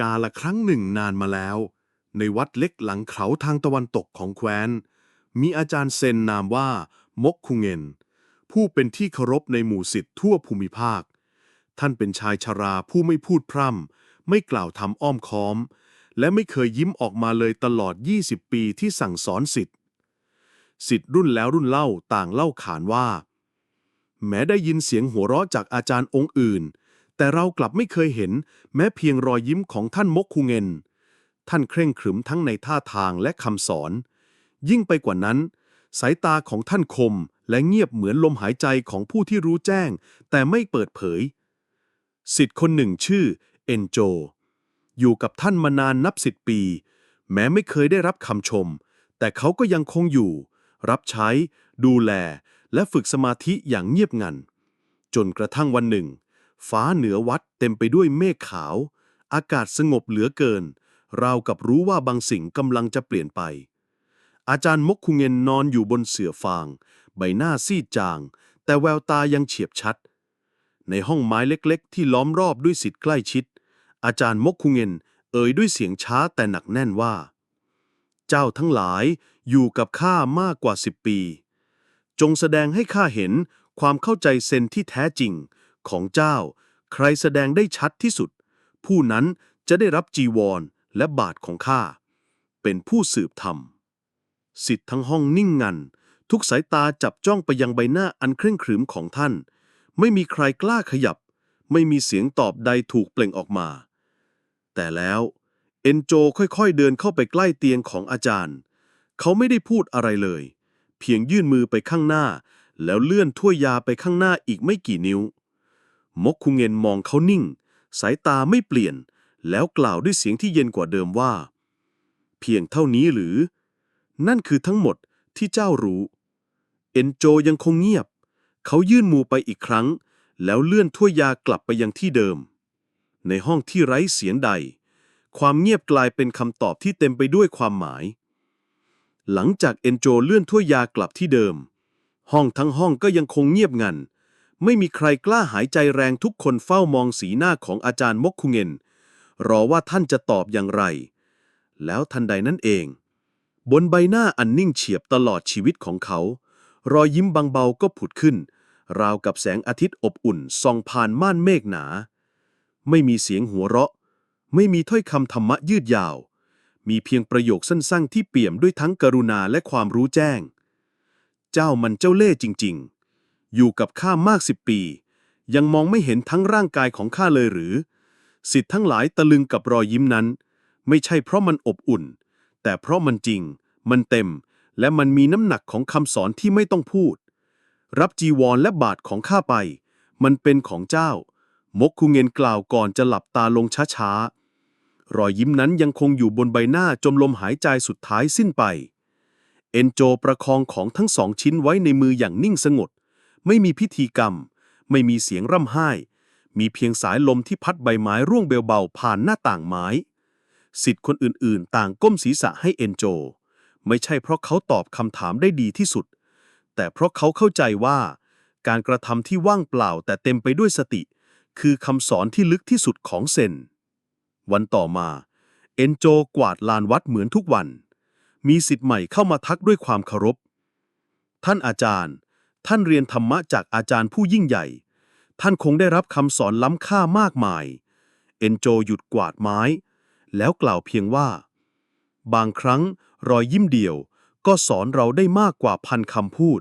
กาละครั้งหนึ่งนานมาแล้ว ในวัดเล็กหลังเขาทางตะวันตกของแคว้น มีอาจารย์เซนนามว่า มกคุงเงิน ผู้เป็นที่เคารพในหมู่สิทธิ์ทั่วภูมิภาค ท่านเป็นชายชราผู้ไม่พูดพร่ำ ไม่กล่าวทำอ้อมค้อม และไม่เคยยิ้มออกมาเลยตลอด 20 ปีที่สั่งสอนสิทธิ์สิทธิ์รุ่นแล้วรุ่นเล่าต่างเล่าขานว่า แม้ได้ยินเสียงหัวเราะจากอาจารย์องค์อื่น แต่เรากลับไม่เคยเห็น แม้เพียงรอยยิ้มของท่านมกคุงเงินท่านเคร่งขรึมทั้งในท่าทางและคำสอน ยิ่งไปกว่านั้น สายตาของท่านคมและเงียบเหมือนลมหายใจของผู้ที่รู้แจ้ง แต่ไม่เปิดเผย สิทธิ์คนหนึ่งชื่อ เอนโจ อยู่กับท่านมานานนับสิบปี แม้ไม่เคยได้รับคำชม แต่เขาก็ยังคงอยู่ รับใช้ ดูแล และฝึกสมาธิอย่างเงียบงัน จนกระทั่งวันหนึ่ง ฟ้าเหนือวัดเต็มไปด้วยเมฆขาว อากาศสงบเหลือเกิน ราวกับรู้ว่าบางสิ่งกำลังจะเปลี่ยนไป อาจารย์มกคุงเงินนอนอยู่บนเสื่อฟาง ใบหน้าซีดจาง แต่แววตายังเฉียบชัด ในห้องไม้เล็กๆ ที่ล้อมรอบด้วยสิทธิ์ใกล้ชิด อาจารย์มกคุงเงินเอ่ยด้วยเสียงช้าแต่หนักแน่นว่า เจ้าทั้งหลายอยู่กับข้ามากกว่าสิบปี จงแสดงให้ข้าเห็นความเข้าใจเซนที่แท้จริง ของเจ้า ใครแสดงได้ชัดที่สุด ผู้นั้นจะได้รับจีวรและบาทของข้า เป็นผู้สืบธรรม สิทธิ์ทั้งห้องนิ่งงัน ทุกสายตาจับจ้องไปยังใบหน้าอันเคร่งขรึมของท่าน ไม่มีใครกล้าขยับ ไม่มีเสียงตอบใดถูกเปล่งออกมา แต่แล้วเอนโจค่อยๆเดินเข้าไปใกล้เตียงของอาจารย์ เขาไม่ได้พูดอะไรเลย เพียงยื่นมือไปข้างหน้า แล้วเลื่อนถ้วยยาไปข้างหน้าอีกไม่กี่นิ้ว มกคุงเงินมองเขานิ่ง สายตาไม่เปลี่ยน แล้วกล่าวด้วยเสียงที่เย็นกว่าเดิมว่า เพียงเท่านี้หรือ นั่นคือทั้งหมดที่เจ้ารู้ เอนโจยังคงเงียบ เขายื่นมือไปอีกครั้ง แล้วเลื่อนถ้วยยากลับไปยังที่เดิม ในห้องที่ไร้เสียงใด ความเงียบกลายเป็นคำตอบที่เต็มไปด้วยความหมาย หลังจากเอนโจเลื่อนถ้วยยากลับที่เดิม ห้องทั้งห้องก็ยังคงเงียบงัน ไม่มีใครกล้าหายใจแรงทุกคนเฝ้ามองสีหน้าของอาจารย์มกคุงเงินรอว่าท่านจะตอบอย่างไร แล้วทันใดนั้นเอง บนใบหน้าอันนิ่งเฉียบตลอดชีวิตของเขา รอยยิ้มบางเบาก็ผุดขึ้น ราวกับแสงอาทิตย์อบอุ่นส่องผ่านม่านเมฆหนา ไม่มีเสียงหัวเราะ ไม่มีถ้อยคำธรรมะยืดยาว มีเพียงประโยคสั้นๆ ที่เปี่ยมด้วยทั้งกรุณาและความรู้แจ้ง เจ้ามันเจ้าเล่ห์จริง ๆ อยู่กับข้ามากสิบปี ยังมองไม่เห็นทั้งร่างกายของข้าเลยหรือ สิทธิ์ทั้งหลายตะลึงกับรอยยิ้มนั้น ไม่ใช่เพราะมันอบอุ่น แต่เพราะมันจริง มันเต็ม และมันมีน้ำหนักของคำสอนที่ไม่ต้องพูด รับจีวรและบาทของข้าไป มันเป็นของเจ้า มกคุงเงินกล่าวก่อนจะหลับตาลงช้าๆ รอยยิ้มนั้นยังคงอยู่บนใบหน้าจมลมหายใจสุดท้ายสิ้นไป เอนโจประคองของทั้งสองชิ้นไว้ในมืออย่างนิ่งสงบ ไม่มีพิธีกรรม ไม่มีเสียงร่ำไห้ มีเพียงสายลมที่พัดใบไม้ร่วงเบาๆผ่านหน้าต่างไม้สิทธิ์คนอื่นๆ ต่างก้มศีรษะให้เอนโจ ไม่ใช่เพราะเขาตอบคำถามได้ดีที่สุด แต่เพราะเขาเข้าใจว่า การกระทำที่ว่างเปล่าแต่เต็มไปด้วยสติ คือคำสอนที่ลึกที่สุดของเซน วันต่อมา เอนโจกวาดลานวัดเหมือนทุกวัน มีสิทธิ์ใหม่เข้ามาทักด้วยความเคารพ ท่านอาจารย์ ท่านเรียนธรรมะจากอาจารย์ผู้ยิ่งใหญ่ ท่านคงได้รับคำสอนล้ำค่ามากมาย เอนโจหยุดกวาดไม้ แล้วกล่าวเพียงว่า บางครั้งรอยยิ้มเดียวก็สอนเราได้มากกว่าพันคำพูด